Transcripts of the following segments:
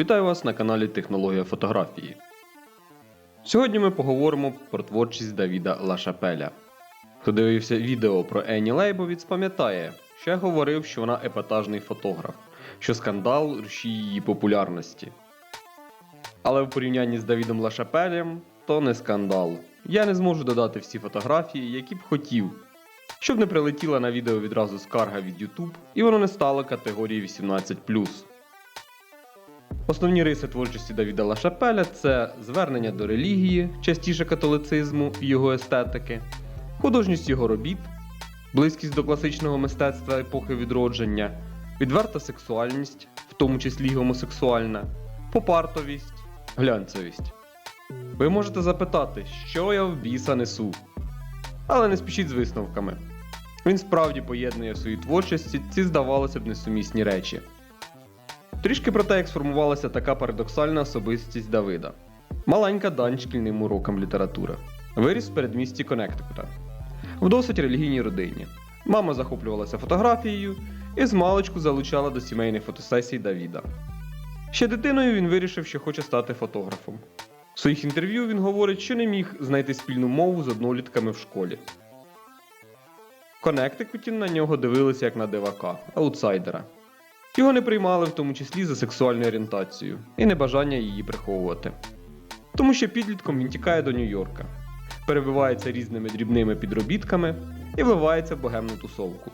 Вітаю вас на каналі Технологія фотографії. Сьогодні ми поговоримо про творчість Давіда Лашапеля. Хто дивився відео про Ені Лейбовіц, пам'ятає, що я говорив, що вона епатажний фотограф, що скандал рушій її популярності. Але в порівнянні з Давідом Лашапелем то не скандал. Я не зможу додати всі фотографії, які б хотів, щоб не прилетіла на відео відразу скарга від YouTube і воно не стало категорії 18. Основні риси творчості Давіда Лашапеля це звернення до релігії, частіше католицизму і його естетики, художність його робіт, близькість до класичного мистецтва епохи відродження, відверта сексуальність, в тому числі гомосексуальна, попартовість, глянцевість. Ви можете запитати, що я в біса несу. Але не спішіть з висновками. Він справді поєднує в своїй творчості ці, здавалося б, несумісні речі. Трішки про те, як сформувалася така парадоксальна особистість Давида. Маленька дань шкільним урокам літератури. Виріс в передмісті Коннектикута. В досить релігійній родині. Мама захоплювалася фотографією і з маличку залучала до сімейних фотосесій Давіда. Ще дитиною він вирішив, що хоче стати фотографом. В своїх інтерв'ю він говорить, що не міг знайти спільну мову з однолітками в школі. В Коннектикуті на нього дивилися як на дивака, аутсайдера. Його не приймали в тому числі за сексуальну орієнтацію і небажання її приховувати. Тому що підлітком він тікає до Нью-Йорка, перебивається різними дрібними підробітками і вливається в богемну тусовку.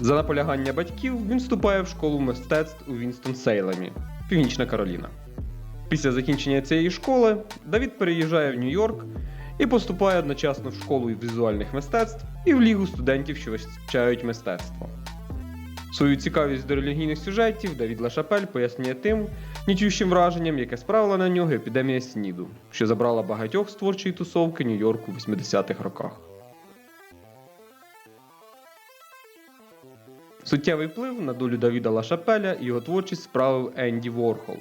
За наполягання батьків він вступає в школу мистецтв у Вінстон Сейлемі, Північна Кароліна. Після закінчення цієї школи Давід переїжджає в Нью-Йорк і поступає одночасно в школу візуальних мистецтв і в лігу студентів, що вивчають мистецтво. Свою цікавість до релігійних сюжетів Давід Лашапель пояснює тим нічущим враженням, яке справила на нього епідемія СНІДу, що забрала багатьох з творчої тусовки Нью-Йорку в 80-х роках. Суттєвий вплив на долю Давіда Лашапеля і його творчість справив Енді Ворхол.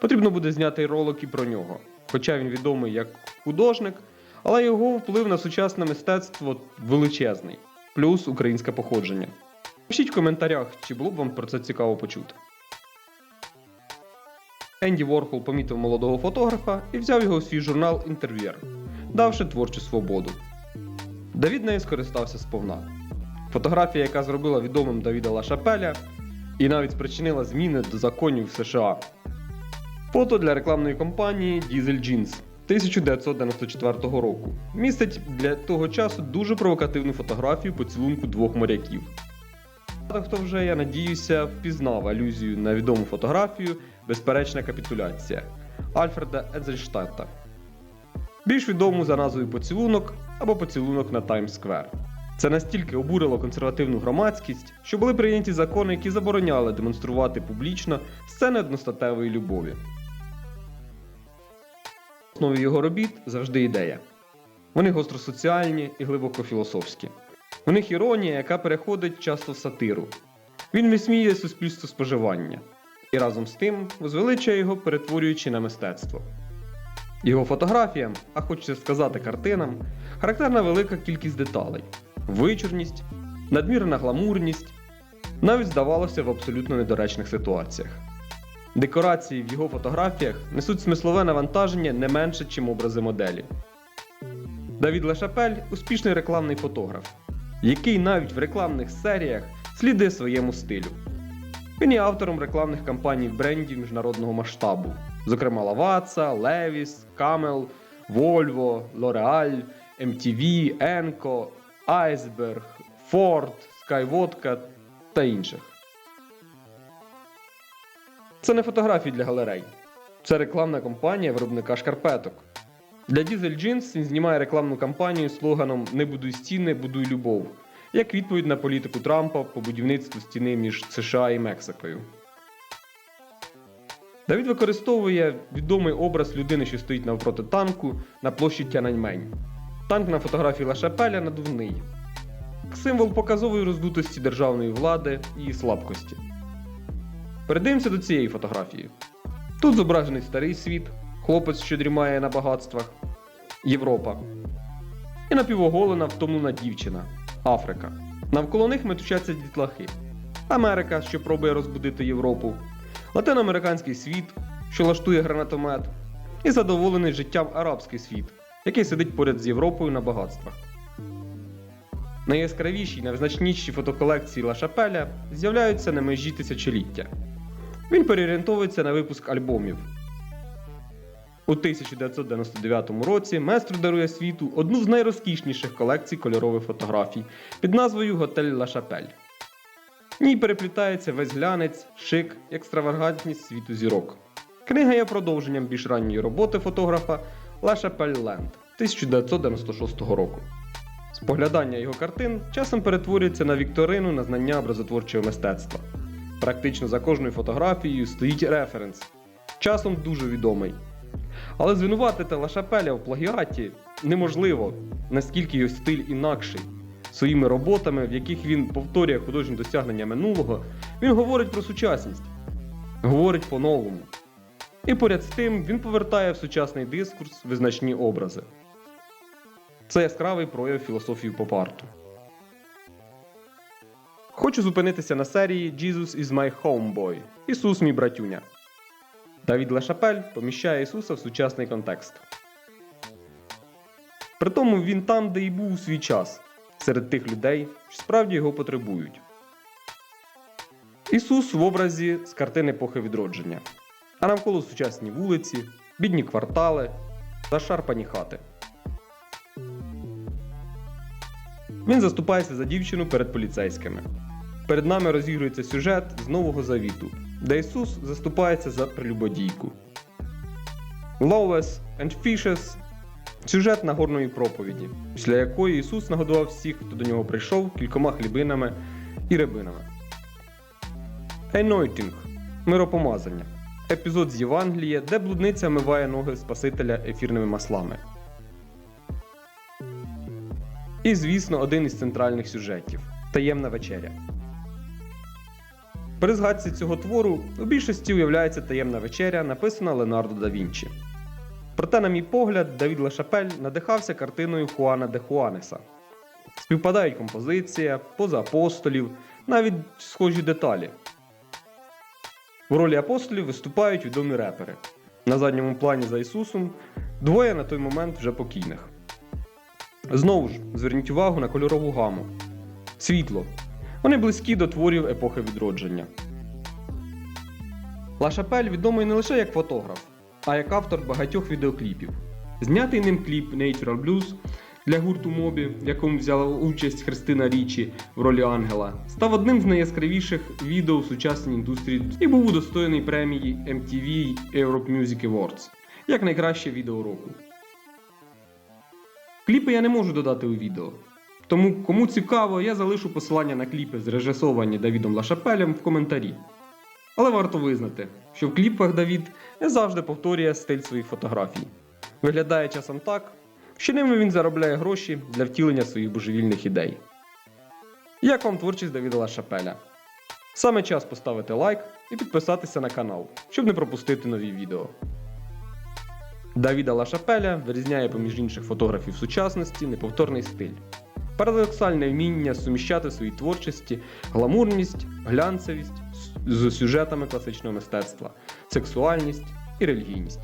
Потрібно буде зняти ролик і про нього. Хоча він відомий як художник, але його вплив на сучасне мистецтво величезний, плюс українське походження. Пишіть в коментарях, чи було б вам про це цікаво почути. Енді Ворхол помітив молодого фотографа і взяв його у свій журнал інтерв'єр, давши творчу свободу. Давід нею скористався сповна. Фотографія, яка зробила відомим Давіда Лашапеля і навіть спричинила зміни до законів США. Фото для рекламної кампанії Diesel Jeans 1994 року містить для того часу дуже провокативну фотографію поцілунку двох моряків. Багато хто вже, я надіюся, впізнав алюзію на відому фотографію Безперечна капітуляція Альфреда Едзельштата. Більш відому за назвою поцілунок або поцілунок на Таймс-сквер. Це настільки обурило консервативну громадськість, що були прийняті закони, які забороняли демонструвати публічно сцени одностатевої любові. В основі його робіт завжди ідея. Вони гостросоціальні і глибоко філософські. У них іронія, яка переходить часто в сатиру. Він висміює суспільство споживання і разом з тим возвеличує його, перетворюючи на мистецтво. Його фотографіям, а хочеться сказати картинам, характерна велика кількість деталей, вичурність, надмірна гламурність, навіть здавалося в абсолютно недоречних ситуаціях. Декорації в його фотографіях несуть смислове навантаження не менше, чим образи моделі. Давід Лешапель успішний рекламний фотограф, який навіть в рекламних серіях слідує своєму стилю. Він є автором рекламних кампаній брендів міжнародного масштабу, зокрема Lavazza, Levi's, Camel, Volvo, L'Oreal, MTV, Enco, Iceberg, Ford, Skyvodka та інших. Це не фотографії для галерей. Це рекламна кампанія виробника шкарпеток. Для Diesel Jeans він знімає рекламну кампанію слоганом Не будуй стіни, будуй любов, як відповідь на політику Трампа по будівництву стіни між США і Мексикою. Давід використовує відомий образ людини, що стоїть навпроти танку на площі Тяньаньмень. Танк на фотографії Лашапеля надувний. Символ показової роздутості державної влади і слабкості. Передивимося до цієї фотографії. Тут зображений старий світ, хлопець, що дрімає на багатствах, Європа. І напівоголена втомлена дівчина Африка. Навколо них метушаться дітлахи. Америка, що пробує розбудити Європу, латиноамериканський світ, що лаштує гранатомет, і задоволений життям арабський світ, який сидить поряд з Європою на багатствах. Найяскравіші й найвизначніші фотоколекції Ла Шапеля з'являються на межі тисячоліття. Він переорієнтовується на випуск альбомів. У 1999 році Местро дарує світу одну з найрозкішніших колекцій кольорових фотографій під назвою Готель Ла Шапель. В ній переплітається весь глянець, шик, екстравагантність світу зірок. Книга є продовженням більш ранньої роботи фотографа Ла Шапель Ленд 1996 року. Споглядання його картин часом перетворюється на вікторину на знання образотворчого мистецтва. Практично за кожною фотографією стоїть референс, часом дуже відомий. Але звинуватити Лашапеля в плагіаті неможливо, наскільки його стиль інакший. Своїми роботами, в яких він повторює художні досягнення минулого, він говорить про сучасність, говорить по-новому. І поряд з тим він повертає в сучасний дискурс визначні образи. Це яскравий прояв філософії поп-арту. Хочу зупинитися на серії Jesus is my homeboy Ісус мій братюня. Давід Лешапель поміщає Ісуса в сучасний контекст. Притому він там, де й був у свій час, серед тих людей, що справді його потребують. Ісус в образі з картини епохи відродження, а навколо сучасні вулиці, бідні квартали, зашарпані хати. Він заступається за дівчину перед поліцейськими. Перед нами розігрується сюжет з Нового Завіту, де Ісус заступається за прелюбодійку. Lawless and Fishes сюжет Нагорної проповіді, після якої Ісус нагодував всіх, хто до нього прийшов, кількома хлібинами і рибинами. Anointing миропомазання. Епізод з Євангелія, де блудниця миває ноги Спасителя ефірними маслами. І, звісно, один із центральних сюжетів таємна вечеря. При згадці цього твору у більшості уявляється таємна вечеря, написана Леонардо да Вінчі. Проте, на мій погляд, Давід Лешапель надихався картиною Хуана де Хуанеса. Співпадають композиція, поза апостолів, навіть схожі деталі. В ролі апостолів виступають відомі репери. На задньому плані за Ісусом двоє на той момент вже покійних. Знову ж, зверніть увагу на кольорову гаму. Світло. Вони близькі до творів епохи відродження. Ла Шапель відомий не лише як фотограф, а як автор багатьох відеокліпів. Знятий ним кліп Natural Blues для гурту Мобі, в якому взяла участь Христина Річі в ролі Ангела, став одним з найяскравіших відео в сучасній індустрії і був удостоєний премії MTV Europe Music Awards як найкраще відео року. Кліпи я не можу додати у відео. Тому, кому цікаво, я залишу посилання на кліпи, зрежисовані Давідом Лашапелем в коментарі. Але варто визнати, що в кліпах Давід не завжди повторює стиль своїх фотографій. Виглядає часом так, що ними він заробляє гроші для втілення своїх божевільних ідей. Як вам творчість Давіда Лашапеля? Саме час поставити лайк і підписатися на канал, щоб не пропустити нові відео. Давіда Лашапеля вирізняє поміж інших фотографів сучасності неповторний стиль. Парадоксальне вміння суміщати в своїй творчості гламурність, глянцевість з сюжетами класичного мистецтва, сексуальність і релігійність.